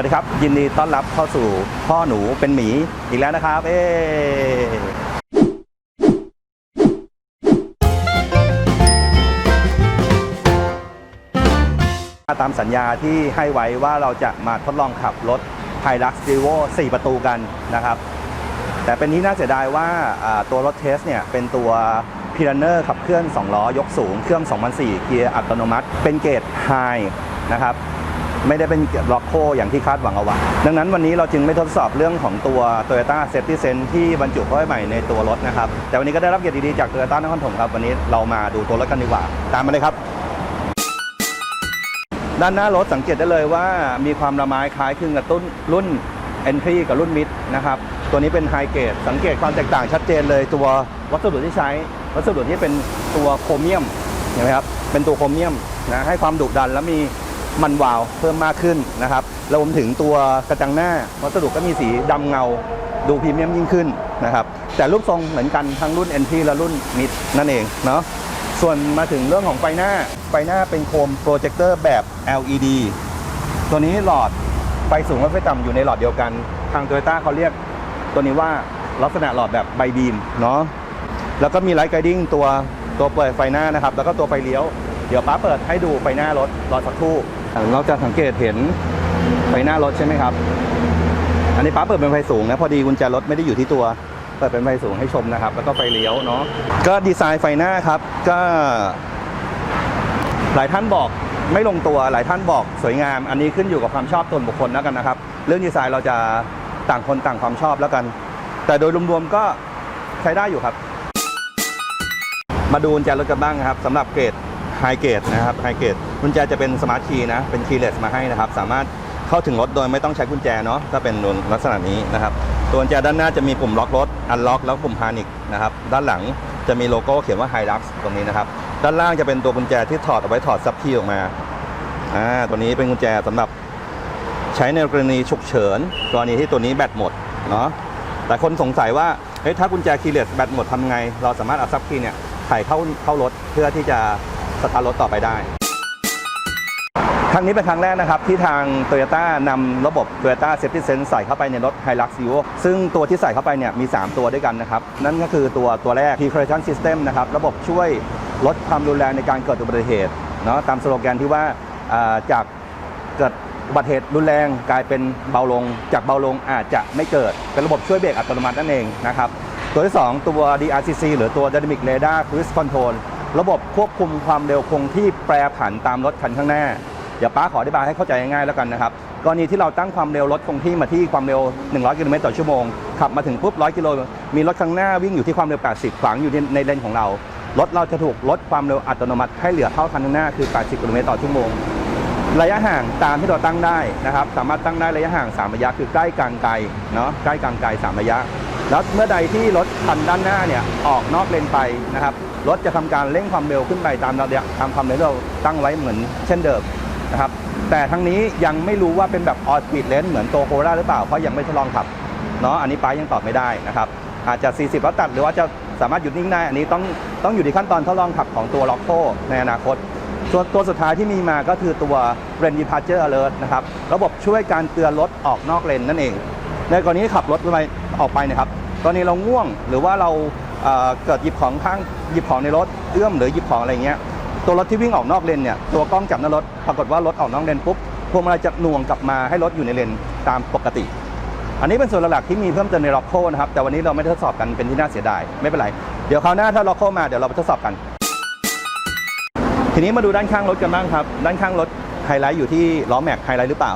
วัสดีครับ ยินดีต้อนรับเข้าสู่พ่อหนูเป็นหมีอีกแล้วนะครับ เอ๊ตามสัญญาที่ให้ไว้ว่าเราจะมาทดลองขับรถ h i l u x d e v o 4ประตูกันนะครับ แต่เป็นที่น่าเสียดายว่าตัวรถเทสเนี่ยเป็นตัว p i r a n e r ขับเคลื่อน 2 ล้อยกสูง เครื่อง 2004 เกียร์อัตโนมัติ เป็นเกรด High นะครับ ไม่ได้เป็นล็อกโคอย่างที่คาดหวังเอาไว้ดังนั้นวันนี้เราจึงไม่ทดสอบเรื่องของตัว Toyota Safety Sense ที่บรรจุเข้าไปใหม่ในตัวรถนะครับ แต่วันนี้ก็ได้รับเกียรติดีจาก Toyota นครปฐมครับ วันนี้เรามาดูตัวรถกันดีกว่า ตามมาเลยครับ ด้านหน้ารถสังเกตได้เลยว่ามีความละไม้คล้ายคลึงกับต้นรุ่น Entry กับรุ่น Mid นะครับตัวนี้เป็น High Grade สังเกตความแตกต่างชัดเจนเลยตัววัสดุที่ใช้ วัสดุที่เป็นตัวโครเมียมเห็นไหมครับเป็นตัวโครเมียมนะให้ความดุดันและมี มันวาวเพิ่มมากขึ้นนะครับรวมถึงตัวกระจังหน้าวัสดุก็มีสีดำเงาดูพรีเมียมยิ่งขึ้นนะครับแต่รูปทรงเหมือนกันทั้งรุ่น Entry และรุ่น Mid นั่นเองเนาะส่วนมาถึงเรื่องของไฟหน้าไฟหน้าเป็นโคมโปรเจคเตอร์แบบ LED ตัวนี้หลอดไฟสูงและไฟต่ำอยู่ในหลอดเดียวกัน ทาง Toyota เขาเรียกตัวนี้ว่าลักษณะหลอดแบบไบบีมเนาะแล้วก็มีไลท์ไกดิ้งตัวตัวเปิดไฟหน้านะครับ แล้วก็ตัวไฟเลี้ยว เดี๋ยวป้าเปิดให้ดูไฟหน้ารถรอสักครู่ เราจะสังเกตเห็นไฟหน้ารถใช่ไหมครับ อันนี้ป้าเปิดเป็นไฟสูงนะพอดีกุญแจรถไม่ได้อยู่ที่ตัว เปิดเป็นไฟสูงให้ชมนะครับ แล้วก็ไฟเลี้ยวเนาะก็ดีไซน์ไฟหน้าครับก็ หลายท่านบอกไม่ลงตัวหลายท่านบอกสวยงาม อันนี้ขึ้นอยู่กับความชอบส่วนบุคคลแล้วกันนะครับ เรื่องดีไซน์เราจะต่างคนต่างความชอบแล้วกัน แต่โดยรวมๆก็ใช้ได้อยู่ครับ มาดูกุญแจรถกันบ้างนะครับสำหรับเกรดไฮเกรดนะครับไฮเกรด กุญแจจะเป็นสมาร์ทคีย์นะ เป็นคีย์เลสมาให้นะครับ สามารถเข้าถึงรถโดยไม่ต้องใช้กุญแจเนาะถ้าเป็นลักษณะนี้นะครับ ตัวกุญแจด้านหน้าจะมีปุ่มล็อกรถ อันล็อกแล้วปุ่มพานิกนะครับ ด้านหลังจะมีโลโก้เขียนว่าไฮลักซ์ตรงนี้นะครับ ด้านล่างจะเป็นตัวกุญแจที่ถอดเอาไว้ถอดซับคีย์ออกมา อ่า ตัวนี้เป็นกุญแจสำหรับใช้ในกรณีฉุกเฉิน กรณีที่ตัวนี้แบตหมดเนาะ แต่คนสงสัยว่า เฮ้ย ถ้ากุญแจคีย์เลสแบตหมดทำไง เราสามารถเอาซับคีย์เนี่ยไขเข้าเข้ารถเพื่อที่จะสตาร์ทรถต่อไปได้ ครั้งนี้เป็นครั้งแรกนะครับที่ทาง Toyota นำระบบ Toyota Safety Sense ใส่เข้าไปในรถ Hilux Evo ซึ่งตัวที่ใส่เข้าไปเนี่ยมี 3 ตัวด้วยกันนะครับ นั่นก็คือตัวตัวแรก Precaution System นะครับ ระบบช่วยลดความรุนแรงในการเกิดอุบัติเหตุเนาะตามสโลแกนที่ว่าอ่าจากเกิดอุบัติเหตุรุนแรงกลายเป็นเบาลง จากเบาลงอาจจะไม่เกิด เป็นระบบช่วยเบรกอัตโนมัตินั่นเองนะครับ ตัวที่ 2 ตัว DRCC หรือตัว Dynamic Radar Cruise Control ระบบควบคุมความเร็วคงที่แปรผันตามรถคันข้างหน้า เดี๋ยวป้าขออธิบายให้เข้าใจง่ายๆแล้วกันนะครับกรณีที่เราตั้งความเร็วรถคงที่มาที่ความเร็ว 100 กิโลเมตรต่อชั่วโมงขับมาถึงปุ๊บ 100 กิโลมีรถข้างหน้าวิ่งอยู่ที่ความเร็ว 80 ขวางอยู่ในเลนของเรารถเราจะถูกลดความเร็วอัตโนมัติให้เหลือเท่าคันข้างหน้าคือ 80 กิโลเมตรต่อชั่วโมงระยะห่างตามที่เราตั้งได้นะครับ สามารถตั้งได้ระยะห่าง 3 ระยะ คือใกล้กลางไกลเนาะใกล้กลางไกล 3 ระยะ แล้วเมื่อใดที่รถคันด้านหน้าเนี่ยออกนอกเลนไปนะครับรถจะทำการเร่งความเร็วขึ้นไปตามระยะตามความเร็วที่เราตั้งไว้เหมือนเช่นเดิม นะครับแต่ทั้งนี้ยังไม่รู้ว่าเป็นแบบออสปีดเลนเหมือนโตโคราหรือเปล่าเพราะยังไม่ทดลองขับเนาะอันนี้ป้ายังตอบไม่ได้นะครับอาจจะ 40แล้วตัดหรือว่าจะสามารถหยุดนิ่งได้ อันนี้ต้องต้องอยู่ในขั้นตอนทดลองขับของตัวล็อกโคในอนาคตส่วนตัวสุดท้ายที่มีมาก็คือตัว Rain Departure Alert นะครับระบบช่วยการเตือนรถออกนอกเลนนั่นเอง ในกรณีขับรถไปออกไปนะครับกรณีเราง่วงหรือว่าเราเเกิดหยิบของข้างหยิบของในรถเอื้อมหรือหยิบของอะไรเงี้ย ตัวรถที่วิ่งออกนอกเลนเนี่ยตัวกล้องจับหน้ารถปรากฏว่ารถออกนอกเลนปุ๊บพวงมาลัยจะหน่วงกลับมาให้รถอยู่ในเลนตามปกติ อันนี้เป็นส่วนหลักที่มีเพิ่มเติมในล็อกโคนะครับแต่วันนี้เราไม่ทดสอบกันเป็นที่น่าเสียดายไม่เป็นไร เดี๋ยวคราวหน้าถ้าล็อกโคมาเดี๋ยวเราไปทดสอบกัน ทีนี้มาดูด้านข้างรถกันบ้างครับ ด้านข้างรถไฮไลท์อยู่ที่ล้อแม็กไฮไลท์หรือเปล่า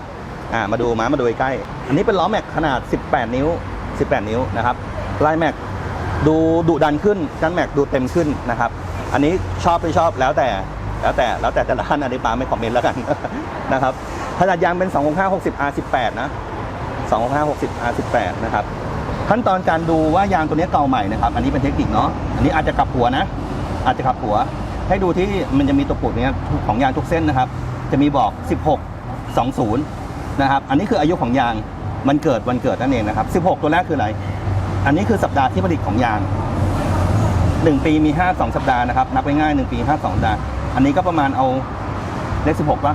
อ่ามาดูมามาดูใกล้ อันนี้เป็นล้อแม็กขนาด 18 นิ้ว 18 นิ้วนะครับลายแม็กดูดุดันขึ้นชั้นแม็กดูเต็มขึ้นนะครับ อันนี้ชอบไม่ชอบแล้วแต่แล้วแต่แล้วแต่แต่ละท่านอันนี้ปาไม่คอมเมนต์แล้วกันนะครับขนาดยางเป็น 265 60 R18 นะ 265 60 R18 นะครับขั้นตอนการดูว่ายางตัวนี้เก่าใหม่นะครับ อันนี้เป็นเทคนิคเนาะอันนี้อาจจะกลับหัวนะ อาจจะขับหัว ให้ดูที่มันจะมีตัวปุดเนี้ยของยางทุกเส้นนะครับ จะมีบอก 16 20 นะครับ อันนี้คืออายุของยางมันเกิดวันเกิดนั่นเองนะครับ 16 ตัวแรกคืออะไร อันนี้คือสัปดาห์ที่ผลิตของยาง 1 ปีมี 52 สัปดาห์นะครับ นับง่ายๆ1ปี 52 สัปดาห์ อันนี้ก็ประมาณเอาเลข16ป่ะ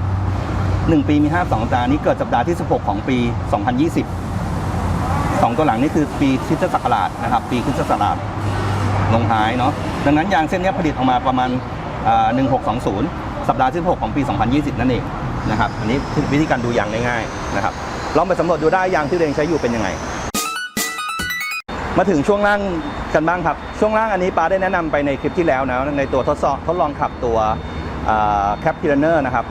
1ปีมี 52 สัปดาห์นี้เกิดสัปดาห์ที่ 16 ของปี 2020สองตัวหลังนี่คือปีคริสตศักราชนะครับ ปีคริสตศักราชลงท้ายเนาะ ดังนั้นยางเส้นนี้ผลิตออกมาประมาณอ่า1620 สัปดาห์ที่ 16 ของปี 2020 นั่นเองนะครับ อันนี้วิธีการดูยางง่ายๆนะครับ ลองไปสำรวจดูได้ยางที่ตัวเองใช้อยู่เป็นยังไง มาถึงช่วงล่างกันบ้างครับ ช่วงล่างอันนี้ป้าได้แนะนำไปในคลิปที่แล้วนะในตัวทดสอบทดลองขับตัวแคปพิลเนอร์นะครับ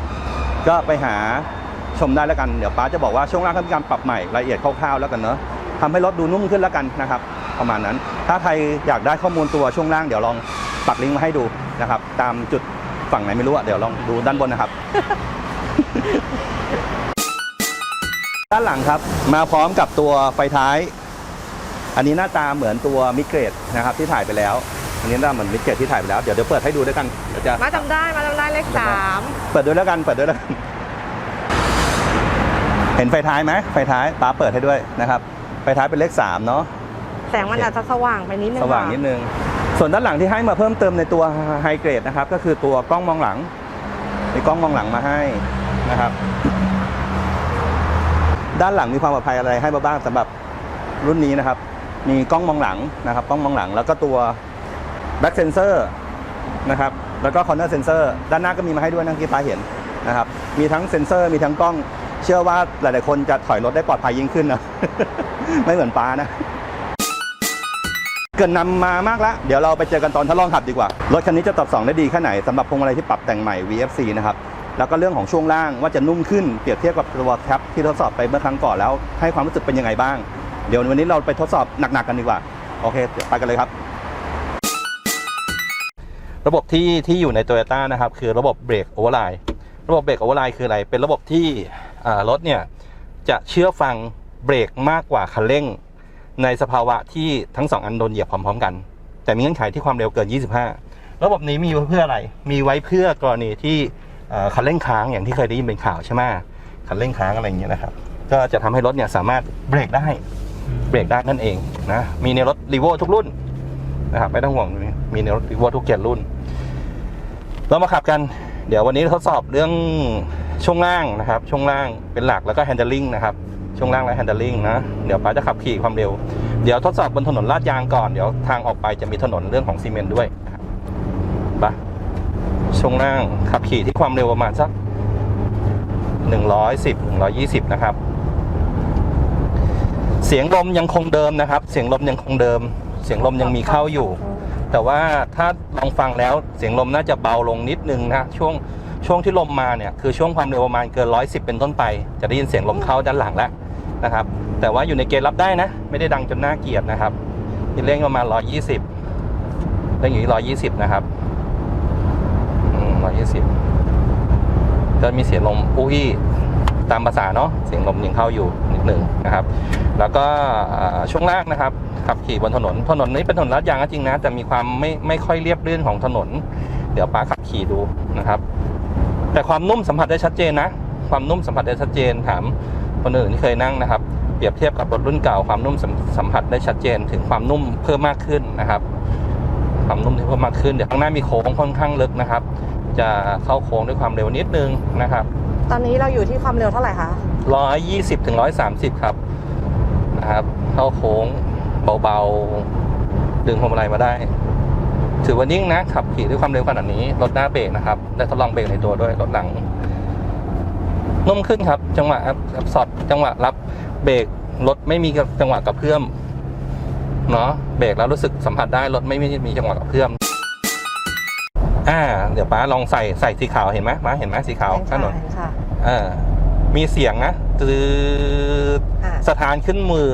ก็ไปหาชมได้แล้วกัน เดี๋ยวป้าจะบอกว่าช่วงล่างเขามีการปรับใหม่รายละเอียดคร่าวๆแล้วกันเนอะทำให้รถดูนุ่มขึ้นแล้วกันนะครับ ประมาณนั้น ถ้าใครอยากได้ข้อมูลตัวช่วงล่างเดี๋ยวลองปักลิงก์มาให้ดูนะครับ ตามจุดฝั่งไหนไม่รู้อะเดี๋ยวลองดูด้านบนนะครับ ด้านหลังครับ มาพร้อมกับตัวไฟท้าย อันนี้หน้าตาเหมือนตัวมิเกรดนะครับที่ถ่ายไปแล้ว อันนี้หน้าเหมือนมิเกรดที่ถ่ายไปแล้ว เดี๋ยวเดี๋ยวเปิดให้ดูด้วยกันเดี๋ยวจะมาจำได้มาจำได้เลขสามเปิดด้วยแล้วกันเปิดด้วยแล้วกันเห็นไฟท้ายไหมไฟท้ายป้าเปิดให้ด้วยนะครับไฟท้ายเป็นเลขสามเนาะแสงมันอาจจะสว่างไปนิดนึงสว่างค่ะนิดนึง ส่วนด้านหลังที่ให้มาเพิ่มเติมในตัวไฮเกรดนะครับ ก็คือตัวกล้องมองหลังมีกล้องมองหลังมาให้นะครับ ด้านหลังมีความปลอดภัยอะไรให้มาบ้างสำหรับรุ่นนี้นะครับ มีกล้องมองหลังนะครับกล้องมองหลัง แล้วก็ตัว back sensor นะครับแล้วก็ corner sensor ด้านหน้าก็มีมาให้ด้วยนะที่ฟ้าเห็นนะครับมีทั้งเซนเซอร์มีทั้งกล้องเชื่อว่าหลาย ๆ คนจะถอยรถได้ปลอดภัยยิ่งขึ้นนะไม่เหมือนป้านะ เกินนำมามากแล้ว เดี๋ยวเราไปเจอกันตอนทดลองขับดีกว่า รถคันนี้จะตอบสองได้ดีแค่ไหนสำหรับพวงมาลัยที่ปรับแต่งใหม่ VFC นะครับแล้วก็เรื่องของช่วงล่างว่าจะนุ่มขึ้นเปรียบเทียบกับตัวแคปที่ทดสอบไปเมื่อครั้งก่อนแล้ว ให้ความรู้สึกเป็นยังไงบ้าง เดี๋ยววันนี้เราไปทดสอบหนักๆกันดีกว่า โอเคเดี๋ยวไปกันเลยครับ ระบบที่ที่อยู่ใน Toyota นะครับ คือระบบเบรกโอเวอร์ไลน์ระบบเบรกโอเวอร์ไลน์คืออะไร เป็นระบบที่รถเนี่ยจะเชื่อฟังเบรกมากกว่าคันเร่ง ในสภาวะที่ทั้งสองอันโดนเหยียบพร้อมๆกัน แต่มีเงื่อนไขที่ความเร็วเกิน 25 ระบบนี้มีไว้เพื่ออะไร มีไว้เพื่อกรณีที่เอ่คันเร่งค้างอย่างที่เคยได้ยินเป็นข่าวใช่ไหมคันเร่งค้างอะไรอย่างเงี้ยนะครับ ก็จะทำให้รถเนี่ยสามารถเบรกได้ เบรกได้นั่นเองนะมีในรถรีโวทุกรุ่นนะครับไม่ต้องห่วงมีในรถรีโวทุกเกียร์รุ่น เรามาขับกัน เดี๋ยววันนี้ทดสอบเรื่องช่วงล่างนะครับ ช่วงล่างเป็นหลักแล้วก็ handling นะครับช่วงล่างและ handling นะเดี๋ยวป้าจะขับขี่ความเร็ว เดี๋ยวทดสอบบนถนนลาดยางก่อนเดี๋ยวทางออกไปจะมีถนนเรื่องของซีเมนต์ด้วยนะครับไปช่วงล่างขับขี่ที่ความเร็วประมาณสัก110 120 นะครับ เสียงลมยังคงเดิมนะครับ เสียงลมยังคงเดิม เสียงลมยังมีเข้าอยู่ แต่ว่าถ้าลองฟังแล้วเสียงลมน่าจะเบาลงนิดนึงนะช่วงช่วงที่ลมมาเนี่ยคือช่วงความเร็วประมาณเกิน 110 เป็นต้นไป จะได้ยินเสียงลมเข้าด้านหลังแล้วนะครับ แต่ว่าอยู่ในเกณฑ์รับได้นะ ไม่ได้ดังจนน่าเกลียดนะครับที่เร่งประมาณ 120เร่งอยู่ที่120 นะครับอืม120ก็มีเสียงลมอุ้ยตามภาษาเนาะเสียงลมยังเข้าอยู่ หนึ่งนะครับ แล้วก็ช่วงล่างนะครับขับขี่บนถนน ถนนนี้เป็นถนนลาดยางก็จริงนะแต่มีความไม่ไม่ค่อยเรียบรื่นของถนน เดี๋ยวป้าขับขี่ดูนะครับ แต่ความนุ่มสัมผัสได้ชัดเจนนะ ความนุ่มสัมผัสได้ชัดเจนถามคนอื่นที่เคยนั่งนะครับ เปรียบเทียบกับรถรุ่นเก่าความนุ่มสัมสัมผัสได้ชัดเจน ถึงความนุ่มเพิ่มมากขึ้นนะครับ ความนุ่มที่เพิ่มมากขึ้นเดี๋ยวข้างหน้ามีโค้งค่อนข้างลึกนะครับ จะเข้าโค้งด้วยความเร็วนิดนึงนะครับ ตอนนี้เราอยู่ที่ความเร็วเท่าไหร่คะ ร้อยยี่สิบถึงร้อยสามสิบครับนะครับ เข้าโค้งเบาๆ ดึงพวงมาลัยมาได้ ถือว่านิ่งนะขับขี่ด้วยความเร็วขนาดนี้รถหน้าเบรกนะครับได้ทดลองเบรกในตัวด้วยรถหลังนุ่มขึ้นครับ จังหวะแอบสอดจังหวะรับเบรกรถไม่มีกับจังหวะกับเพื่อมเนาะเบรกแล้วรู้สึกสัมผัสได้รถไม่มีมีจังหวะกับเพื่อมอ่า เดี๋ยวป้าลองใส่ใส่สีขาวเห็นไหมป้าเห็นไหมสีขาวถนนเห็ค่ะเออ มีเสียงนะตืดอ่าสถานขึ้นมือ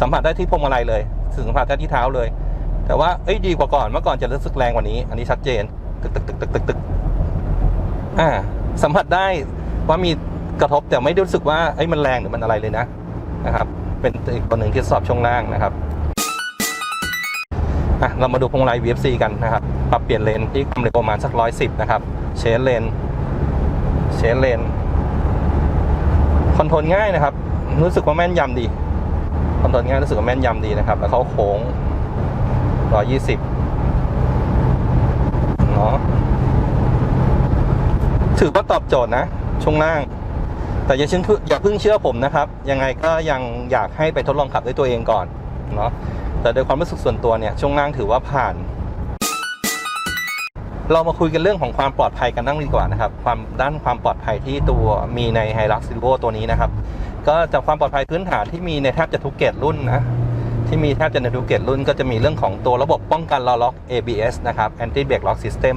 สัมผัสได้ที่พวงมาลัยเลยสัมผัสได้ที่เท้าเลย แต่ว่าเอ้ยดีกว่าก่อนเมื่อก่อนจะรู้สึกแรงกว่านี้ อันนี้ชัดเจนตึกตึกตึกตึกตึกตึกอ่าสัมผัสได้ว่ามีกระทบแต่ไม่ได้รู้สึกว่าเอ้ยมันแรงหรือมันอะไรเลยนะนะครับ เป็นอีกตัวหนึ่งที่ทดสอบช่วงล่างนะครับอะเรามาดูพวงมาลัย VFC กันนะครับ ปรับเปลี่ยนเลนที่ความเร็วประมาณสักร้อยสิบนะครับ เชนเลน เชนเลน คอนโทรลง่ายนะครับ รู้สึกว่าแม่นยำดีคอนโทรลง่ายรู้สึกว่าแม่นยำดีนะครับ แล้วเขาโค้งร้อยยี่สิบเนาะถือว่าตอบโจทย์นะ ช่วงล่าง แต่อย่าเชื่ออย่าเพิ่งเชื่อผมนะครับ ยังไงก็ยังอยากให้ไปทดลองขับด้วยตัวเองก่อนเนาะแต่โดยความรู้สึกส่วนตัวเนี่ยช่วงล่างถือว่าผ่าน เรามาคุยกันเรื่องของความปลอดภัยกันนั่งดีกว่านะครับ ความด้านความปลอดภัยที่ตัวมีใน h i l u x Silvo ตัวนี้นะครับ ก็จากความปลอดภัยพื้นฐานที่มีในแทบจะทุกเกรดรุ่นนะที่มีแทบจะในทุกเกรดรุ่นก็จะมีเรื่องของตัวระบบป้องกันล้อล็อก ABS นะครับ Anti Brake Lock System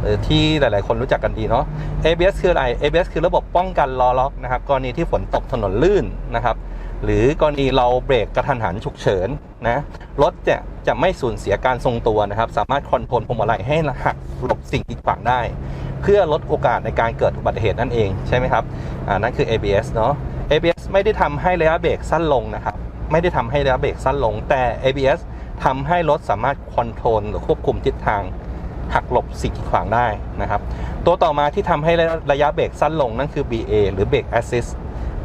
หรือที่หลาย ๆ คนรู้จักกันดีเนาะ ABS คืออะไร ABS คือระบบป้องกันล้อล็อกนะครับกรณีที่ฝนตกถนนลื่นนะครับ หรือกรณีเราเบรกกระทันหันฉุกเฉินนะรถจะจะไม่สูญเสียการทรงตัวนะครับ สามารถคอนโทรลพวงมาลัยให้หักหลบสิ่งกีดขวางได้ เพื่อลดโอกาสในการเกิดอุบัติเหตุนั่นเองใช่ไหมครับอ่านั่นคือ ABS เนาะ ABS ไม่ได้ทำให้ระยะเบรกสั้นลงนะครับ ไม่ได้ทำให้ระยะเบรกสั้นลง แต่ ABS ทำให้รถสามารถคอนโทรลหรือควบคุมทิศทางหักหลบสิ่งกีดขวางได้นะครับ ตัวต่อมาที่ทำให้ระยะเบรกสั้นลงนั่นคือ BA หรือ Brake Assist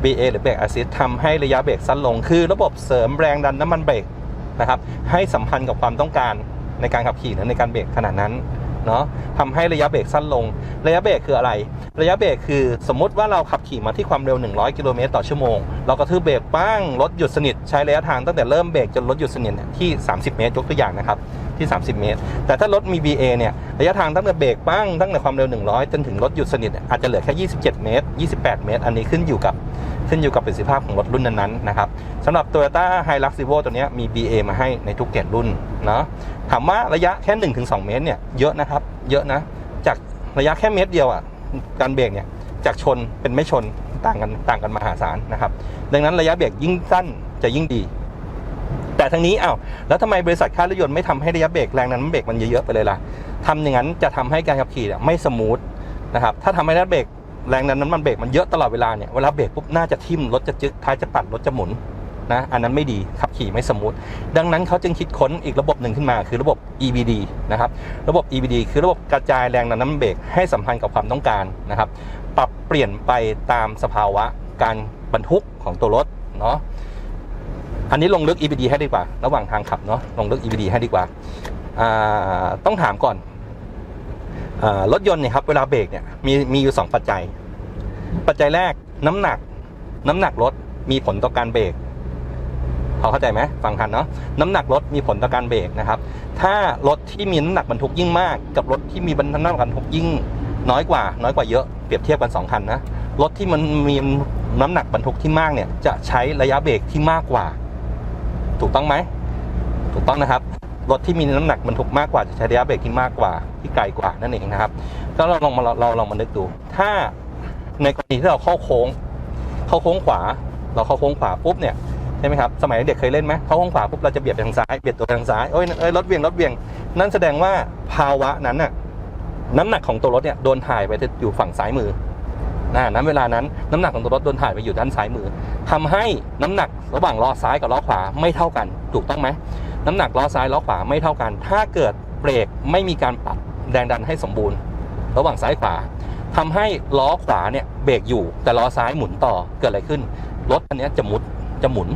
BA หรือ Brake Assist ทำให้ระยะเบรกสั้นลง คือระบบเสริมแรงดันน้ำมันเบรกนะครับให้สัมพันธ์กับความต้องการในการขับขี่หรือในการเบรกขนาดนั้นเนาะทำให้ระยะเบรกสั้นลง ระยะเบรกคืออะไร ระยะเบรกคือสมมุติว่าเราขับขี่มาที่ความเร็ว 100 กิโลเมตรต่อชั่วโมง เรากระทืบเบรกปั้งรถหยุดสนิท ใช้ระยะทางตั้งแต่เริ่มเบรกจนรถหยุดสนิทเนี่ยที่ 30 เมตรยกตัวอย่างนะครับ ที่ 30 เมตร แต่ถ้ารถมี BA เนี่ยระยะทางตั้งแต่เบรกปั้งตั้งแต่ความเร็ว 100 จนถึงรถหยุดสนิทอาจจะเหลือแค่ 27 เมตร 28 เมตร อันนี้ขึ้นอยู่กับขึ้นอยู่กับประสิทธิภาพของรถรุ่นนั้นๆนะครับสำหรับ Toyota Hilux Evo ตัวนี้มี BA มาให้ในทุกเกรดรุ่นเนาะถามว่าระยะแค่ 1-2 เมตรเนี่ยเยอะนะครับเยอะนะจากระยะแค่เมตรเดียวอะการเบรกเนี่ยจากชนเป็นไม่ชนต่างกันต่างกันมหาศาลนะครับ ดังนั้นระยะเบรกยิ่งสั้นจะยิ่งดี แต่ทั้งนี้อ้าวแล้วทำไมบริษัทค่ายรถยนต์ไม่ทำให้ระยะเบรกแรงดันน้ำเบรกมันเยอะๆไปเลยล่ะทำอย่างนั้นจะทำให้การขับขี่ไม่สมูทนะครับถ้าทำให้ระยะเบรกแรงดันน้ำมันเบรกมันเยอะตลอดเวลาเนี่ยเวลาเบรกปุ๊บน่าจะทิ่มรถจะจึกท้ายจะปัดรถจะหมุนนะอันนั้นไม่ดีขับขี่ไม่สมูทดังนั้นเขาจึงคิดค้นอีกระบบหนึ่งขึ้นมา คือระบบ EBD นะครับระบบ EBD คือระบบกระจายแรงดันน้ำมันเบรกให้สัมพันธ์กับความต้องการนะครับปรับเปลี่ยนไปตามสภาวะการบรรทุกของตัวรถเนาะ อันนี้ลงลึก EBD ให้ดีกว่า ระหว่างทางขับเนาะลงลึก EBD ให้ดีกว่า ต้องถามก่อนอรถยนต์เนี่ยครับเวลาเบรกเนี่ยมีมีอยู่ 2 ปัจจัย ปัจจัยแรกน้ำหนัก น้ำหนักรถมีผลต่อการเบรกพอเข้าใจไหมฟังทันเนาะน้ำหนักรถมีผลต่อการเบรกนะครับ ถ้ารถที่มีน้ำหนักบรรทุกยิ่งมาก กับรถที่มีบรรทุกน้ำหนักบรรทุกยิ่งน้อยกว่า น้อยกว่าเยอะเปรียบเทียบกันสองคันนะรถที่มันมีน้ำหนักบรรทุกที่มากเนี่ยจะใช้ระยะเบรกที่มากกว่า ถูกต้องไหม ถูกต้องนะครับ รถที่มีน้ำหนักบรรทุกมากกว่าจะใช้ระยะเบรกที่มากกว่าที่ไกลกว่านั่นเองนะครับ ก็เราลองมาเราลองมานึกดู ถ้าในกรณีที่เราเข้าโค้ง เข้าโค้งขวา เราเข้าโค้งขวาปุ๊บเนี่ยใช่ไหมครับ สมัยเด็กเคยเล่นไหมเข้าโค้งขวาปุ๊บเราจะเบียดไปทางซ้าย เบียดตัวทางซ้ายโอ้ยเอ้ยรถเบี่ยงรถเบี่ยง นั่นแสดงว่าภาวะนั้นน่ะ น้ำหนักของตัวรถเนี่ยโดนถ่ายไปอยู่ฝั่งซ้ายมือ นะนั้นเวลานั้นน้ำหนักของตัวรถโดนถ่ายไปอยู่ด้านซ้ายมือทำให้น้ำหนักระหว่างล้อซ้ายกับล้อขวาไม่เท่ากัน ถูกต้องไหมน้ำหนักล้อซ้ายล้อขวาไม่เท่ากัน ถ้าเกิดเบรกไม่มีการปรับแรงดันให้สมบูรณ์ ระหว่างซ้ายขวาทำให้ล้อขวาเนี่ยเบรกอยู่ แต่ล้อซ้ายหมุนต่อเกิดอะไรขึ้นรถอันนี้จะมุดจะหมุน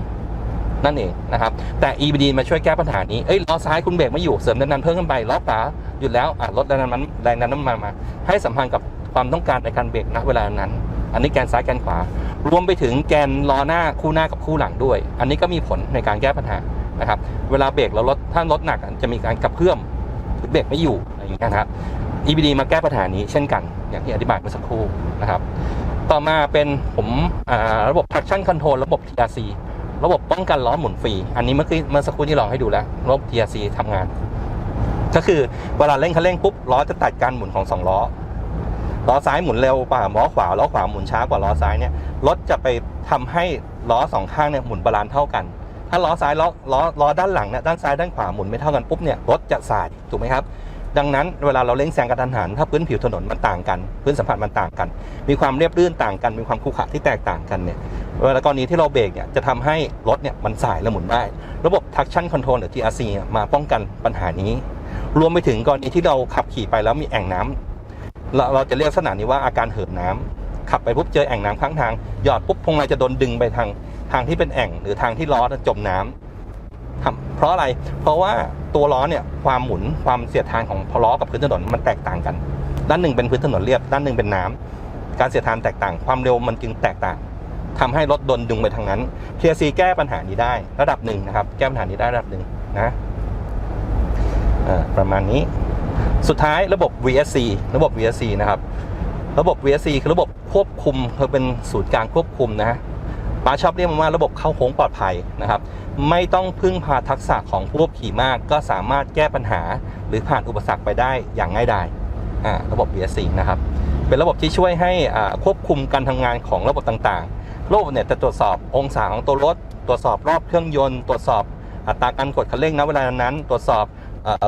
นั่นเองนะครับ แต่ EBD มาช่วยแก้ปัญหานี้ เอ้ยล้อซ้ายคุณเบรกไม่อยู่เสริมแรงดันเพิ่มขึ้นไปล้อขวาหยุดแล้วอะลดแรงดันมันแรงดันน้ำมันมา ให้สัมพันธ์กับ ความต้องการในการเบรกณเวลานั้น อันนี้แกนซ้ายแกนขวา รวมไปถึงแกนล้อหน้าคู่หน้ากับคู่หลังด้วย อันนี้ก็มีผลในการแก้ปัญหานะครับ เวลาเบรกแล้วรถถ้ารถหนักจะมีการกระเพื่อมหรือเบรกไม่อยู่อะไรอย่างเงี้ยนะครับ EBD มาแก้ปัญหานี้เช่นกัน อย่างที่อธิบายเมื่อสักครู่นะครับ ต่อมาเป็นผมระบบ traction control ระบบ TRC ระบบป้องกันล้อหมุนฟรี อันนี้เมื่อกี้เมื่อสักครู่ที่ลองให้ดูแล้ว ระบบ TRC ทำงาน ก็คือเวลาเร่งคันเร่งปุ๊บล้อจะตัดการหมุนของสองล้อ ล้อซ้ายหมุนเร็วกว่าล้อขวาล้อขวาหมุนช้ากว่าล้อซ้ายเนี่ยรถจะไปทำให้ล้อสองข้างเนี่ยหมุนบาลานซ์เท่ากัน ถ้าล้อซ้ายล้อล้อล้อด้านหลังเนี่ยด้านซ้ายด้านขวาหมุนไม่เท่ากันปุ๊บเนี่ยรถจะสายถูกไหมครับดังนั้นเวลาเราเร่งแซงกระทันหันถ้าพื้นผิวถนนมันต่างกัน พื้นสัมผัสมันต่างกัน มีความเรียบรื่นต่างกัน มีความขรุขระที่แตกต่างกันเนี่ยเวลากรณีที่เราเบรกเนี่ยจะทำให้รถเนี่ยมันสายและหมุนได้ ระบบ traction control หรือ TRC มาป้องกันปัญหานี้ รวมไปถึงกรณีที่เราขับขี่ไปแล้วมีแอ่งน้ำ เราเราจะเรียกลักษณะนี้ว่าอาการเหินน้ำขับไปปุ๊บเจอแอ่งน้ำข้างทาง หยอดปุ๊บพวงมาลัยจะโดนดึงไปทางทางที่เป็นแอ่งหรือทางที่ล้อจมน้ำครับเพราะอะไร เพราะว่าตัวล้อเนี่ยความหมุนความเสียดทานของล้อกับพื้นถนนมันแตกต่างกัน ด้านหนึ่งเป็นพื้นถนนเรียบ ด้านหนึ่งเป็นน้ำการเสียดทานแตกต่าง ความเร็วมันจึงแตกต่างทำให้รถโดนดึงไปทางนั้น TRC แก้ปัญหานี้ได้ระดับหนึ่งนะครับ แก้ปัญหานี้ได้ระดับหนึ่งนะประมาณนี้ สุดท้ายระบบ VSC ระบบ VSC นะครับระบบ VSC คือระบบควบคุมคือเป็นศูนย์กลางควบคุมนะฮะป้าชอบเรียกมันว่าระบบเข้าโค้งปลอดภัยนะครับ ไม่ต้องพึ่งพาทักษะของผู้ขี่มาก ก็สามารถแก้ปัญหา หรือผ่านอุปสรรคไปได้อย่างง่ายดายอ่าระบบ VSC นะครับ เป็นระบบที่ช่วยให้อ่าควบคุมการทำงานของระบบต่างๆ ระบบเนี่ยจะตรวจสอบองศาของตัวรถ ตรวจสอบรอบเครื่องยนต์ ตรวจสอบอัตราการกดคันเร่งณเวลานั้น ตรวจสอบ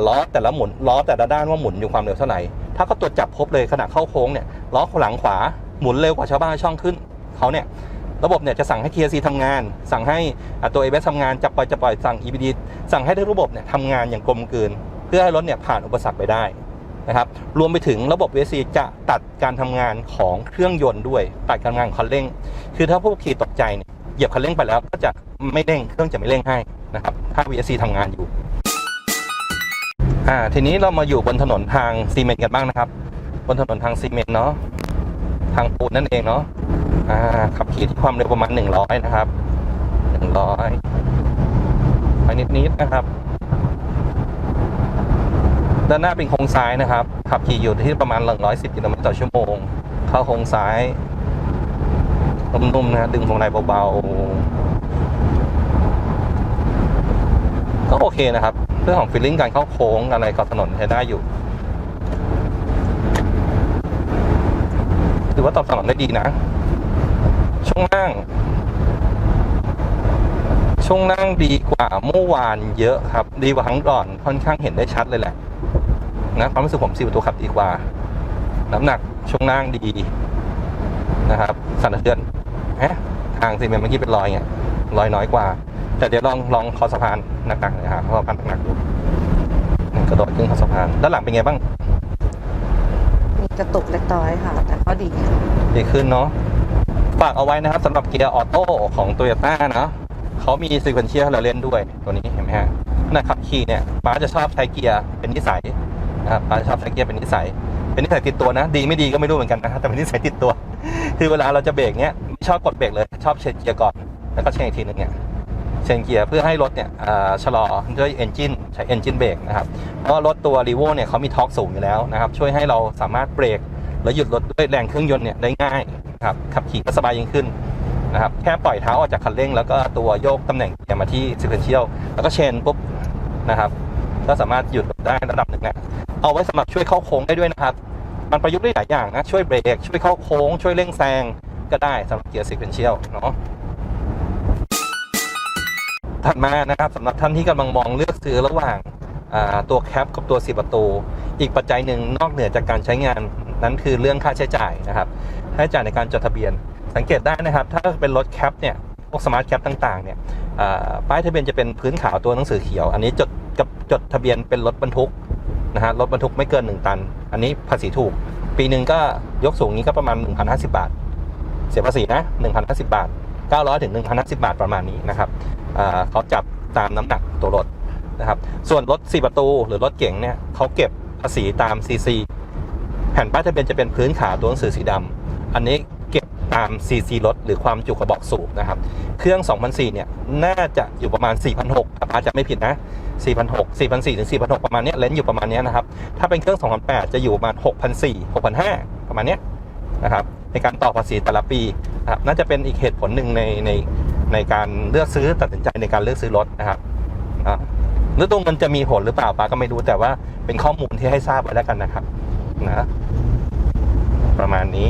ล้อแต่ละหมุนล้อแต่ละด้านว่าหมุนอยู่ความเร็วเท่าไหร่ถ้าเขาตรวจจับพบเลยขณะเข้าโค้งเนี่ยล้อหลังขวาหมุนเร็วกว่าชาวบ้านช่องขึ้นเขาเนี่ยระบบเนี่ยจะสั่งให้ TRC ทำงาน สั่งให้ตัว ABS ทำงานจับปล่อยจับปล่อยสั่ง EBD สั่งให้ทั้งระบบเนี่ยทำงานอย่างกลมกลืน เพื่อให้รถเนี่ยผ่านอุปสรรคไปได้นะครับรวมไปถึงระบบ VSC จะตัดการทำงานของเครื่องยนต์ด้วย ตัดการทำงานคันเร่ง คือถ้าผู้ขี่ตกใจเนี่ยเหยียบคันเร่งไปแล้วก็จะไม่เร่งเครื่องจะไม่เร่งให้นะครับถ้า VSC ทำงานอยู่ อ่าทีนี้เรามาอยู่บนถนนทางซีเมนต์กันบ้างนะครับ บนถนนทางซีเมนต์เนาะทางปูนนั่นเองเนาะอ่าขับขี่ที่ความเร็วประมาณ100นะครับ100ไปนิดๆนะครับ ด้านหน้าเป็นโค้งซ้ายนะครับ ขับขี่อยู่ที่ประมาณ110กิโลเมตรต่อชั่วโมง เข้าโค้งซ้ายนุ่มๆนะดึงพวงมาลัยเบาๆก็โอเคนะครับ เรื่องของฟีลลิ่งการเข้าโค้งอะไรกับถนนใช้ได้อยู่ถือว่าตอบสนองได้ดีนะ ช่วงล่าง ช่วงล่างดีกว่าเมื่อวานเยอะครับ ดีกว่าครั้งก่อนค่อนข้างเห็นได้ชัดเลยแหละนะความรู้สึกผมสี่ประตูขับดีกว่า น้ำหนักช่วงล่างดีนะครับ สั่นสะเทือนฮะทางซีเมนต์เมื่อกี้เป็นรอยไงรอยน้อยกว่า แต่เดี๋ยวลองลองคอสะพานหนักๆเลยครับคอสะพานหนักๆดูกระโดดขึ้นคอสะพานด้านหลังเป็นไงบ้าง มีกระตุกเล็กน้อยค่ะ แต่ก็ดี ดีขึ้นเนาะฝากเอาไว้นะครับสำหรับเกียร์ออโต้ของ t o y ยต้าเนาะเขามีซีเควนเชียร์เราเล่นด้วยตัวนี้เห็นไหมฮะขณะขับขี่เนี่ยป้าจะชอบใช้เกียร์เป็นนิสัยนะครับป้าจะชอบใช้เกียร์เป็นนิสัย เป็นนิสัยติดตัวนะ ดีไม่ดีก็ไม่รู้เหมือนกันนะแต่เป็นนิสัยติดตัว คือเวลาเราจะเบรกเนี้ยไม่ชอบกดเบรกเลย ชอบเชนเกียร์ก่อนแล้วก็เชนอีกทีหนึงเนี่ย เชนเกียร์เพื่อให้รถเนี่ยชะลอด้วยเอนจินใช้เอนจินเบรกนะครับเพราะรถตัวรีโวเนี่ยเขามีทอร์กสูงอยู่แล้วนะครับช่วยให้เราสามารถเบรกแล้วหยุดรถด้วยแรงเครื่องยนต์เนี่ยได้ง่ายครับขับขี่ก็สบายยิ่งขึ้นนะครับแค่ปล่อยเท้าออกจากคันเร่ง แล้วก็ตัวโยกตำแหน่งเกียร์มาที่ sequential แล้วก็เชนปุ๊บนะครับก็สามารถหยุดได้ระดับหนึ่งนะเอาไว้สำหรับช่วยเข้าโค้งได้ด้วยนะครับมันประยุกต์ได้หลายอย่างนะช่วยเบรกช่วยเข้าโค้ง ช่วยเร่งแซงก็ได้สำหรับเกียร์ sequential เนาะ ถัดมานะครับสำหรับท่านที่กำลังมองเลือกซื้อระหว่างตัวแคปกับตัวสีประตู อีกปัจจัยหนึ่งนอกเหนือจากการใช้งานนั้นคือเรื่องค่าใช้จ่ายนะครับค่าใช้จ่ายในการจดทะเบียน สังเกตได้นะครับ ถ้าเป็นรถแคปเนี่ยพวกสมาร์ทแคปต่างๆเนี่ยป้ายทะเบียนจะเป็นพื้นขาวตัวหนังสือเขียว อันนี้จดกับจดทะเบียนเป็นรถบรรทุกนะฮะรถบรรทุกไม่เกิน 1 ตัน อันนี้ภาษีถูก ปีหนึ่งก็ยกสูงนี้ก็ประมาณ 1,050 บาท เสียภาษีนะ1,050 บาท 900ถึง1,050บาทประมาณนี้นะครับเขาจับตามน้ำหนักตัวรถนะครับ ส่วนรถ 4 ประตูหรือรถเก๋งเนี่ยเขาเก็บภาษีตามซีซีแผ่นป้ายทะเบียนจะเป็นพื้นขาวตัวหนังสือสีดำอันนี้เก็บตามซีซีรถหรือความจุกระบอกสูบนะครับ เครื่อง2004เนี่ยน่าจะอยู่ประมาณ 4,600ถ้าอาจจะไม่ผิดนะ4,600 4,400ถึง4,600 ประมาณนี้เลนส์อยู่ประมาณนี้นะครับ ถ้าเป็นเครื่อง2008จะอยู่ประมาณ6,400 6,500 ประมาณนี้นะครับ ในการต่อภาษีแต่ละปี ครับน่าจะเป็นอีกเหตุผลหนึ่งในในในการเลือกซื้อตัดสินใจในการเลือกซื้อรถนะครับหรือตรงมันจะมีผลหรือเปล่าปาก็ไม่รู้แต่ว่าเป็นข้อมูลที่ให้ทราบไว้แล้วกันนะครับนะประมาณนี้